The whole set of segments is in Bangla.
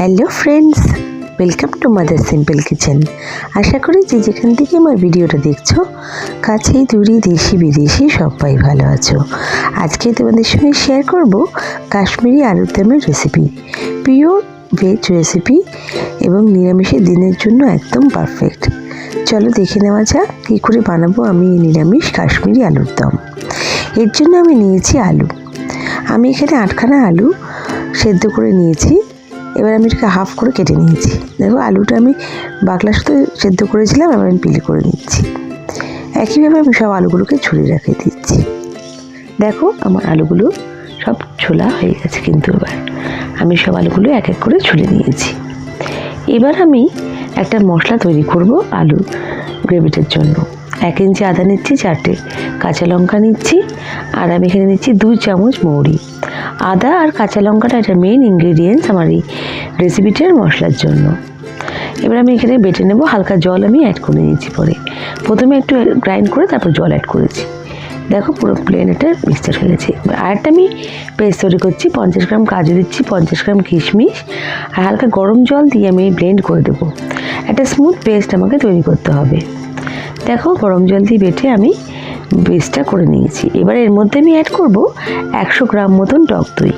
Hello friends welcome to mother simple kitchen আশা করি যে যেখান থেকে আমার ভিডিওটা দেখছ, কাছেই, দূরে, দেশি, বিদেশি সবাই ভালো আছো। আজকে তোমাদের সঙ্গে শেয়ার করব কাশ্মীরি আলুর দমের রেসিপি পিওর ভেজ রেসিপি এবং নিরামিষের দিনের জন্য একদম পারফেক্ট চলো দেখে নেওয়া যাক কী করে বানাবো আমি এই নিরামিষ কাশ্মীরি আলুর দম। এর জন্য আমি নিয়েছি আলু। আমি এখানে আটখানা আলু সেদ্ধ করে নিয়েছি। এবার আমি এটাকে হাফ করে কেটে নিয়েছি। দেখো, আলুটা আমি বাকলার সাথে সেদ্ধ করেছিলাম, এবার আমি পিলি করে নিচ্ছি। একইভাবে আমি সব আলুগুলোকে ছুলে রেখে দিচ্ছি। দেখো, আমার আলুগুলো সব ছোলা হয়ে গেছে কিন্তু এবার। আমি সব আলুগুলো এক এক করে ছুলে নিয়েছি। এবার আমি একটা মশলা তৈরি করব আলু গ্রেভিটার জন্য। এক ইঞ্চি আদা নিচ্ছি, চারটে কাঁচা লঙ্কা নিচ্ছি, আর আমি এখানে নিচ্ছি দুই চামচ মৌরি। আদা আর কাঁচা লঙ্কাটা এটা মেন ইনগ্রেডিয়েন্টস আমার এই রেসিপিটার মশলার জন্য। এবার আমি এখানে বেটে নেব হালকা জল আমি অ্যাড করে দিয়েছি পরে। প্রথমে একটু গ্রাইন্ড করে তারপর জল অ্যাড করেছি। দেখো পুরো প্লেন এটা মিক্সচার হয়ে গেছে। আরেকটা আমি পেস্ট তৈরি করছি, পঞ্চাশ গ্রাম কাজু দিচ্ছি, পঞ্চাশ গ্রাম কিশমিশ। আর হালকা গরম জল দিয়ে আমি ব্লেন্ড করে দেবো। একটা স্মুথ পেস্ট আমাকে তৈরি করতে হবে। দেখো গরম জল দিয়ে বেটে আমি পেস্টটা করে নিয়েছি। এবার এর মধ্যে আমি অ্যাড করব একশো গ্রাম মতন টক দই।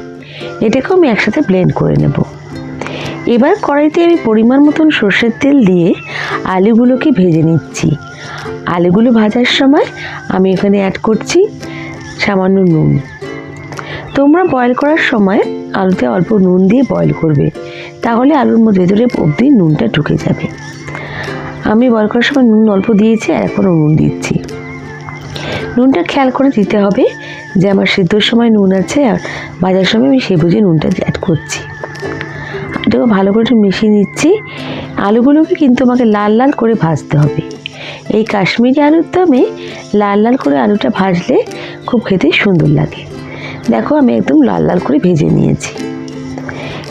এটাকেও আমি একসাথে ব্লেন্ড করে নেব। এবার কড়াইতে আমি পরিমাণ মতন সর্ষের তেল দিয়ে আলুগুলোকে ভেজে নিচ্ছি। আলুগুলো ভাজার সময় আমি এখানে অ্যাড করছি সামান্য নুন। তোমরা বয়েল করার সময় আলুতে অল্প নুন দিয়ে বয়েল করবে, তাহলে আলুর মধ্যে ভেতরে অবধি নুনটা ঢুকে যাবে। আমি বয়েল করার সময় নুন অল্প দিয়েছি আর এখনও নুন দিচ্ছি। নুনটা খেয়াল করে দিতে হবে যে আমার সিদ্ধর সময় নুন আছে আর ভাজার সময় আমি সে বুঝে নুনটা অ্যাড করছি। এটাকে ভালো করে একটু মিশিয়ে নিচ্ছি। আলুগুলোকে কিন্তু আমাকে লাল লাল করে ভাজতে হবে। এই কাশ্মীরি আলুর দমে লাল লাল করে আলুটা ভাজলে খুব খেতে সুন্দর লাগে। দেখো আমি একদম লাল লাল করে ভেজে নিয়েছি।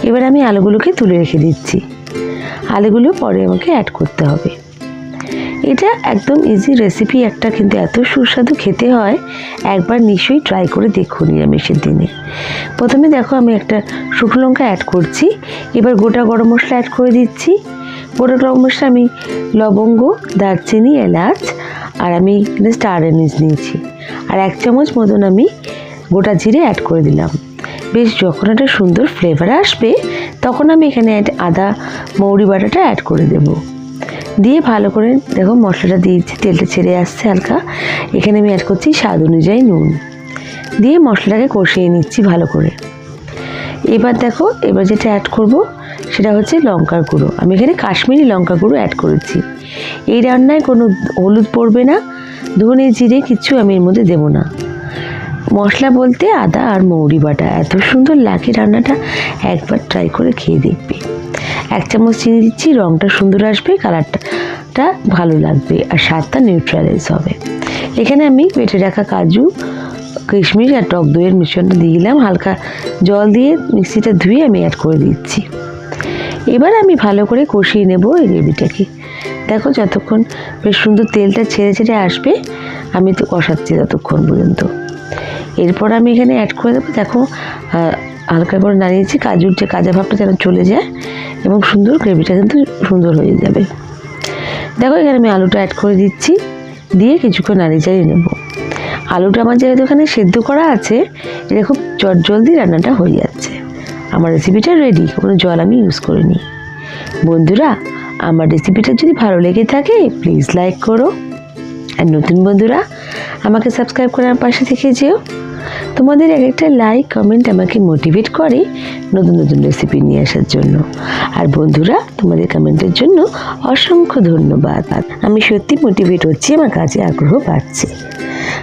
এবার আমি আলুগুলোকে তুলে রেখে দিচ্ছি। আলুগুলো পরে আমাকে অ্যাড করতে হবে। এটা একদম ইজি রেসিপি একটা, কিন্তু এত সুস্বাদু খেতে হয়, একবার নিশ্চয়ই ট্রাই করে দেখুন নিরামিষের দিনে। প্রথমে দেখো আমি একটা শুকনো লঙ্কা অ্যাড করছি, এবার গোটা গরম মশলা অ্যাড করে দিচ্ছি। গোটা গরম মশলা আমি লবঙ্গ, দারচিনি, এলাচ, আর আমি এখানে স্টার এনিস নিয়েছি। আর এক চামচ মতন আমি গোটা জিরে অ্যাড করে দিলাম। বেশ, যখন একটা সুন্দর ফ্লেভার আসবে, তখন আমি এখানে আদা, মৌরি বাটাটা অ্যাড করে দেবো। দিয়ে ভালো করে দেখো মশলাটা দিয়েছি তেলটা ছেড়ে আসছে হালকা। এখানে আমি অ্যাড করছি স্বাদ অনুযায়ী নুন। দিয়ে মশলাটাকে কষিয়ে নিচ্ছি ভালো করে। এবার দেখো, এবার যেটা অ্যাড করব সেটা হচ্ছে লঙ্কার গুঁড়ো। আমি এখানে কাশ্মীরি লঙ্কা গুঁড়ো অ্যাড করেছি। এই রান্নায় কোনো হলুদ পড়বে না, ধনে জিরে কিছু আমি এর মধ্যে দেবো না। মশলা বলতে আদা আর মৌরি বাটা। এত সুন্দর লাগে রান্নাটা একবার ট্রাই করে খেয়ে দেখবে। এক চামচ চিনি দিচ্ছি রঙটা সুন্দর আসবে, কালারটা ভালো লাগবে আর স্বাদটা নিউট্রালাইজ হবে। এখানে আমি বেটে রাখা কাজু, কিশমিশ আর টক দইয়ের মিশ্রণটা দিয়ে দিলাম। হালকা জল দিয়ে মিক্সিটা ধুয়ে আমি অ্যাড করে দিচ্ছি। এবার আমি ভালো করে কষিয়ে নেব এই গ্রেভিটাকে। দেখো যতক্ষণ বেশ সুন্দর তেলটা ছেড়ে ছেড়ে আসবে, আমি তো কষাচ্ছি ততক্ষণ পর্যন্ত। এরপর আমি এখানে অ্যাড করে দেবো, দেখো হালকা করে নাড়িয়েছি কাজুর যে কাজা ভাবটা যেন চলে যায় এবং সুন্দর গ্রেভিটা কিন্তু সুন্দর হয়ে যাবে। দেখো, এখানে আমি আলুটা অ্যাড করে দিচ্ছি, দিয়ে কিছুক্ষণ নাড়িয়ে চাড়িয়ে নেব। আলুটা আমার যেহেতু এখানে সেদ্ধ করা আছে, এটা খুব চট জলদি রান্নাটা হয়ে যাচ্ছে। আমার রেসিপিটা রেডি কোনো জল আমি ইউজ করিনি। বন্ধুরা, আমার রেসিপিটা যদি ভালো লেগে থাকে প্লিজ লাইক করো। আর নতুন বন্ধুরা, আমাকে সাবস্ক্রাইব করে আমার পাশে থেকে যেও। তোমাদের এক একটা লাইক কমেন্ট আমাকে মোটিভেট করে নতুন নতুন রেসিপি নিয়ে আসার জন্য। আর বন্ধুরা, তোমাদের কমেন্টের জন্য অসংখ্য ধন্যবাদ। আমি সত্যি মোটিভেট হচ্ছি, আমার কাজে আগ্রহ বাড়ছে।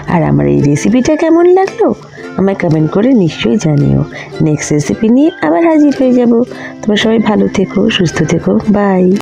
আর আমার এই রেসিপিটা কেমন লাগল? আমায় কমেন্ট করে নিশ্চয়ই জানিও। নেক্সট রেসিপি নিয়ে আবার হাজির হয়ে যাব। তোমরা সবাই ভালো থেকো, সুস্থ থেকো। বাই